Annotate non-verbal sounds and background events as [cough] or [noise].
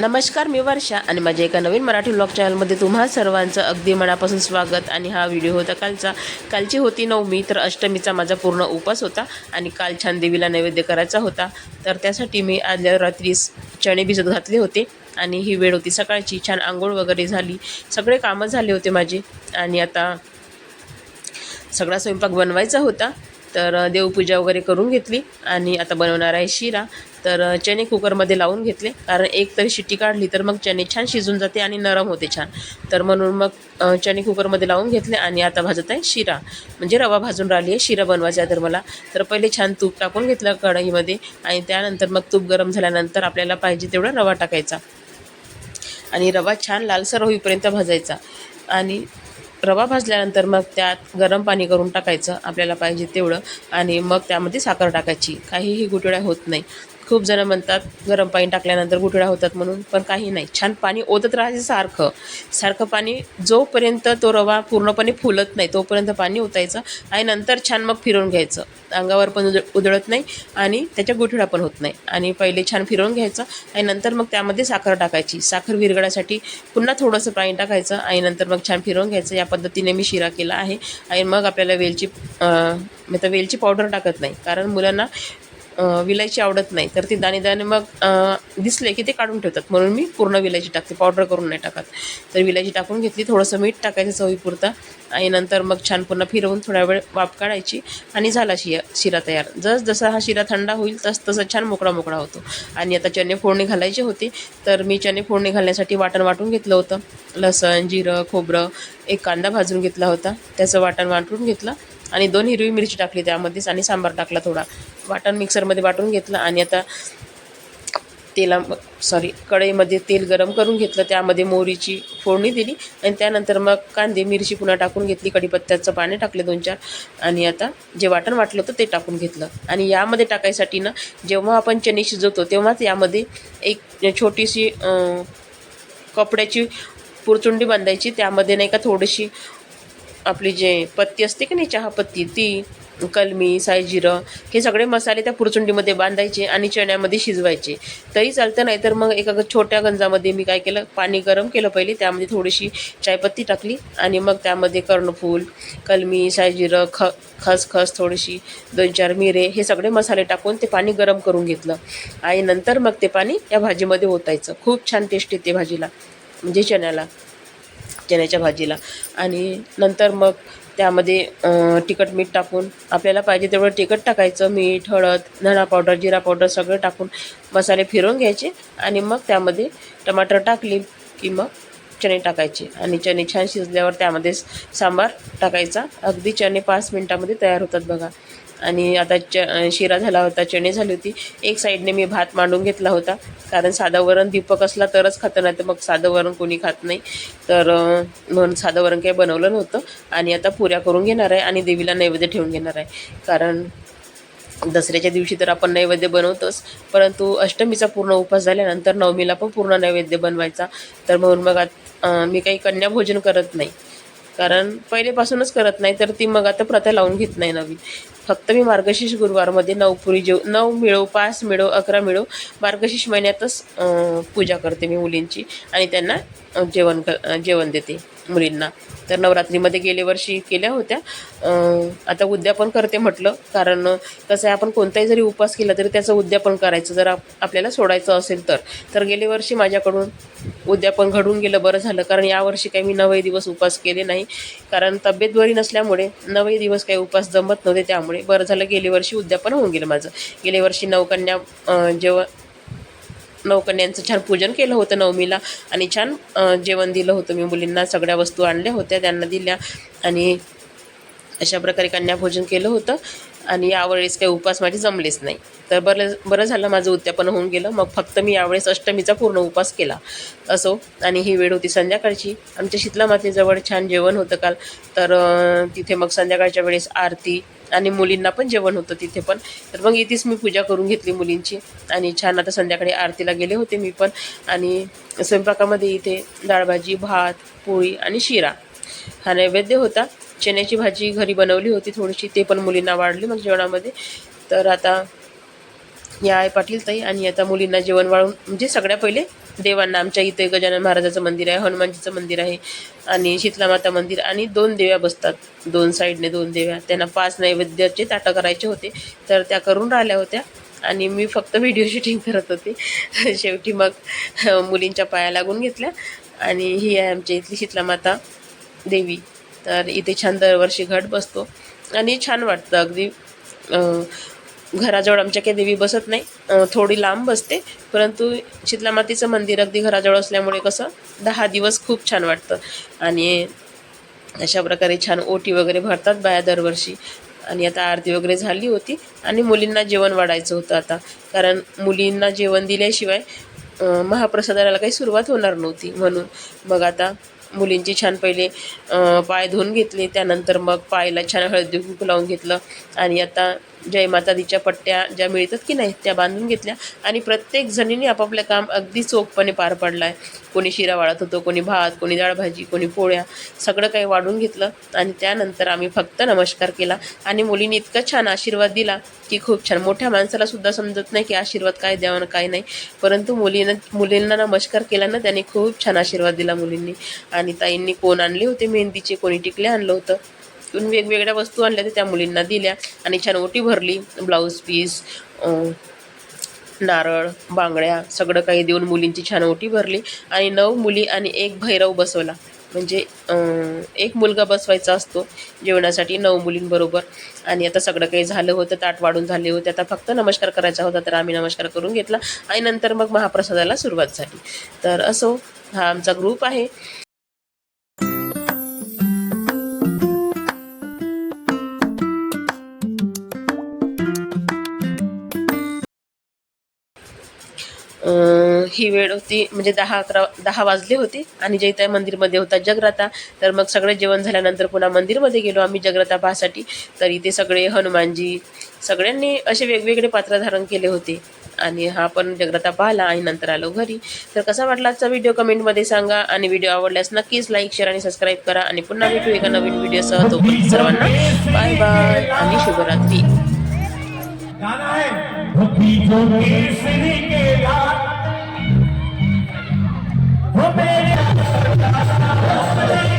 नमस्कार मी वर्षा आणि माझ्या एका नवीन मराठी ब्लॉग चॅनलमध्ये तुम्हा सर्वांचं अगदी मनापासून स्वागत. आणि हा व्हिडिओ होता कालचा. कालची होती नवमी तर अष्टमीचा माझा पूर्ण उपास होता आणि काल छान देवीला नैवेद्य करायचा होता. तर त्यासाठी मी आदल्या रात्री चणे भिजत घातले होते आणि ही वेळ होती सकाळची. छान आंघोळ वगैरे झाली. सगळे कामं झाले होते माझे. आणि आता सगळा स्वयंपाक बनवायचा होता. तर देवपूजा वगैरे करून घेतली आणि आता बनवणार आहे शिरा. तर चणे कुकरमध्ये लावून घेतले. कारण एक तरी शिट्टी काढली तर मग चणे छान शिजून जाते आणि नरम होते छान. तर म्हणून मग चणे कुकरमध्ये लावून घेतले आणि आता भाजत आहे शिरा. म्हणजे रवा भाजून राहिली आहे शिरा बनवायचा आहे तर मला. तर पहिले छान तूप टाकून घेतलं कढईमध्ये आणि त्यानंतर मग तूप गरम झाल्यानंतर आपल्याला पाहिजे तेवढा रवा टाकायचा. आणि रवा छान लालसर होईपर्यंत भाजायचा. आणि रवा भाजल्यानंतर मग त्यात गरम पाणी करून टाकायचं आपल्याला पाहिजे तेवढं. आणि मग त्यामध्ये साखर टाकायची. काहीही गुटळ्या होत नाही. खूप जणं म्हणतात गरम पाणी टाकल्यानंतर गुठळ्या होतात म्हणून पण काही नाही. छान पाणी ओतत राहायचं सारखं. सारखं पाणी जोपर्यंत तो रवा पूर्णपणे फुलत नाही तोपर्यंत पाणी ओतायचं आणि नंतर छान मग फिरवून घ्यायचं. अंगावर पण उद उधळत नाही आणि त्याच्या गुठळ्या पण होत नाही. आणि पहिले छान फिरवून घ्यायचं आणि नंतर मग त्यामध्ये साखर टाकायची. साखर विरघळासाठी पुन्हा थोडंसं पाणी टाकायचं आणि नंतर मग छान फिरवून घ्यायचं. या पद्धतीने मी शिरा केला आहे. आणि मग आपल्याला वेलची मी तर वेलची पावडर टाकत नाही. कारण मुलांना विलायची आवडत नाही. तर ती दाणे दाणे मग दिसले की ते काढून ठेवतात. म्हणून मी पूर्ण विलायची टाकते. पावडर करून नाही टाकत. तर विलायची टाकून घेतली. थोडंसं मीठ टाकायचं चवीपुरता. आणि नंतर मग छान पुन्हा फिरवून थोड्या वेळ वाफ काढायची. आणि झाला शिया शिरा तयार. जस जसा हा शिरा थंडा होईल तस तसा छान मोकळा मोकळा होतो. आणि आता चणे फोडणी घालायचे होते. तर मी चणे फोडणी घालण्यासाठी वाटण वाटून घेतलं होतं. लसण जिरं खोबरं एक कांदा भाजून घेतला होता. त्याचं वाटण वाटून घेतलं. आणि दोन हिरवी मिरची टाकली त्यामध्येच. आणि सांबार टाकला थोडा. वाटण मिक्सरमध्ये वाटून घेतलं आणि आता तेला सॉरी कढईमध्ये तेल गरम करून घेतलं. त्यामध्ये मोहरीची फोडणी दिली आणि त्यानंतर मग कांदे मिरची पुन्हा टाकून घेतली. कढीपत्त्याचं पाणी टाकले दोन चार. आणि आता जे वाटण वाटलं होतं ते टाकून घेतलं. आणि यामध्ये टाकायसाठी ना जेव्हा आपण चणे शिजवतो तेव्हाच यामध्ये एक छोटीशी कपड्याची पुरचुंडी बांधायची. त्यामध्ये नाही का थोडीशी आपली जे पत्ती असते की नाही चहापत्ती ती कलमी सायजिरं हे सगळे मसाले त्या पुरचुंडीमध्ये बांधायचे आणि चण्यामध्ये शिजवायचे. तरी चालतं नाही तर मग एका छोट्या गंजामध्ये मी काय केलं पाणी गरम केलं पहिले त्यामध्ये थोडीशी चायपत्ती टाकली आणि मग त्यामध्ये कर्णफूल कलमी सायजिरं ख खसखस थोडीशी दोन चार मिरे हे सगळे मसाले टाकून ते पाणी गरम करून घेतलं. आणि नंतर मग ते पाणी या भाजीमध्ये ओतायचं. खूप छान टेस्ट येते भाजीला म्हणजे चण्याला. चण्याच्या भाजीला. आणि नंतर मग त्यामध्ये तिखट मीठ टाकून आपल्याला पाहिजे तेवढं तिखट टाकायचं. मीठ हळद धणा पावडर जिरा पावडर सगळं टाकून मसाले फिरवून घ्यायचे. आणि मग त्यामध्ये टमाटर टाकली की मग चणे टाकायचे. आणि चणे छान शिजल्यावर त्यामध्ये सांबार टाकायचा. अगदी चणे पाच मिनटामध्ये तयार होतात बघा. आणि आता च शिरा झाला होता चणे झाली होती. एक साईडने मी भात मांडून घेतला होता. कारण साधं वरण दीपक असला तरच खातं नाही तर मग साधं वरण कोणी खात नाही. तर म्हणून साधं वरण काही बनवलं नव्हतं. आणि आता पुऱ्या करून घेणार आहे आणि देवीला नैवेद्य ठेवून घेणार आहे. कारण दसऱ्याच्या दिवशी तर आपण नैवेद्य बनवतोच. परंतु अष्टमीचा पूर्ण उपास झाल्यानंतर नवमीला पण पूर्ण नैवेद्य बनवायचा. तर म्हणून मग मी काही कन्याभोजन करत नाही. कारण पहिलेपासूनच करत नाही तर ती मग आता प्रथा लावून घेत नाही नवीन. फक्त मी मार्गशीर्ष गुरुवारमध्ये नऊ पुरी जेव नऊ मिळो पाच मिळो अकरा मिळो मार्गशीर्ष महिन्यातच पूजा करते मी मुलींची आणि त्यांना जेवण क जेवण देते. मुलींना. तर नवरात्रीमध्ये गेले वर्षी केल्या होत्या. आता उद्यापन करते म्हटलं. कारण कसं आहे आपण कोणताही जरी उपवास केला तरी त्याचं उद्यापन करायचं. जर आप आपल्याला सोडायचं असेल तर. तर गेल्या वर्षी माझ्याकडून उद्यापन घडून गेलं बरं झालं. कारण यावर्षी काही मी नवही दिवस उपवास केले नाही. कारण तब्येत बरी नसल्यामुळे नवही दिवस काही उपास जमत नव्हते. त्यामुळे बरं झालं गेल्या वर्षी उद्यापन होऊन गेलं माझं. गेल्या वर्षी नवकन्या जेव्हा नवकन्यांचं छान पूजन केलं होतं नवमीला. आणि छान जेवण दिलं होतं. मी मुलींना सगळ्या वस्तू आणल्या होत्या त्यांना दिल्या. आणि अशा प्रकारे कन्याभोजन केलं होतं. आणि यावेळेस काही उपवास माझे जमलेच नाही. तर बरं बरं झालं माझं उद्यापन होऊन गेलं. मग फक्त मी यावेळेस अष्टमीचा पूर्ण उपवास केला. असो आणि ही वेळ होती संध्याकाळची. आमच्या शीतला मातेजवळ छान जेवण होतं काल. तर तिथे मग संध्याकाळच्या वेळेस आरती आणि मुलींना पण जेवण होतं तिथे पण. तर मग इथेच मी पूजा करून घेतली मुलींची. आणि छान आता संध्याकाळी आरतीला गेले होते मी पण. आणि स्वयंपाकामध्ये इथे डाळभाजी भात पोळी आणि शिरा हा नैवेद्य होता. चण्याची भाजी घरी बनवली होती थोडीशी ते पण मुलींना वाढली मग जेवणामध्ये. तर आता या आहे पाटील ताई आणि आता मुलींना जेवण वाळून म्हणजे सगळ्या पहिले देवांना आमच्या इथे गजानन महाराजाचं मंदिर आहे हनुमानजीचं मंदिर आहे आणि शीतला माता मंदिर आणि दोन देव्या बसतात दोन साईडने दोन देव्या. त्यांना पाच नैवेद्याचे ताटं करायचे होते तर त्या करून राहिल्या होत्या आणि मी फक्त व्हिडिओ शूटिंग करत होते. [laughs] शेवटी मग मुलींच्या पाया लागून घेतल्या आणि ही आहे आमच्या इथली शीतला माता देवी. तर इथे छान दरवर्षी घट बसतो. आणि छान वाटतं अगदी. घराजवळ आमच्या काही देवी बसत नाही. थोडी लांब बसते. परंतु शीतला मातेचं मंदिर अगदी घराजवळ असल्यामुळे कसं दहा दिवस खूप छान वाटतं. आणि अशा प्रकारे छान ओटी वगैरे भरतात बाया दरवर्षी. आणि आता आरती वगैरे झाली होती. आणि मुलींना जेवण वाढायचं होतं आता. कारण मुलींना जेवण दिल्याशिवाय महाप्रसादाला काही सुरुवात होणार नव्हती म्हणून. मग आता मुलींची छान पहिले पाय धुवून घेतले त्यानंतर मग पायला छान हळदी कुंकू लावून घेतलं आणि आता जय माता दीच्या पट्ट्या ज्या मिळतात की नाही त्या बांधून घेतल्या आणि प्रत्येक जणीने आपापलं काम अगदी चोखपणे पार पडलं आहे कोणी शिरा वाढत होतं कोणी भात कोणी डाळभाजी कोणी पोळ्या सगळं काही वाढून घेतलं आणि त्यानंतर आम्ही फक्त नमस्कार केला आणि मुलींनी इतका छान आशीर्वाद दिला की खूप छान. मोठ्या माणसाला सुद्धा समजत नाही की आशीर्वाद काय द्यावा काय नाही परंतु मुलीनं मुलींना नमस्कार केला ना त्याने खूप छान आशीर्वाद दिला मुलींनी. आणि ताईंनी कोण आणले होते मेहंदीचे कोणी टिकले आणलं होतं. तिथून वेगवेगळ्या वस्तू आणल्या त्या त्या मुलींना दिल्या आणि छान ओटी भरली ब्लाऊज पीस नारळ बांगड्या सगळं काही देऊन मुलींची छान ओटी भरली आणि नऊ मुली आणि एक भैरव बसवला. म्हणजे एक मुलगा बसवायचा असतो जेवणासाठी नऊ मुलींबरोबर. आणि आता सगळं काही झालं होतं ताट वाढून झाले होते. आता फक्त नमस्कार करायचा होता तर आम्ही नमस्कार करून घेतला आणि नंतर मग महाप्रसादाला सुरुवात झाली. तर असो हा आमचा ग्रुप आहे. ही वेळ होती म्हणजे दहा अकरा दहा वाजले होते आणि जैताई मंदिरमध्ये होता जगराता. तर मग सगळं जेवण झाल्यानंतर पुन्हा मंदिरमध्ये गेलो आम्ही जगराता पाहासाठी तर इथे सगळे हनुमानजी सगळ्यांनी असे वेगवेगळे पात्र धारण केले होते. आणि हा पण जगराता पाहिला आणि नंतर आलो घरी. तर कसा वाटला आजचा व्हिडिओ कमेंटमध्ये सांगा आणि व्हिडिओ आवडल्यास नक्कीच लाईक शेअर आणि सबस्क्राईब करा. आणि पुन्हा भेटू एका नवीन व्हिडिओसह तोपर्यंत सर्वांना बाय बाय आणि शुभरात्री. गाना है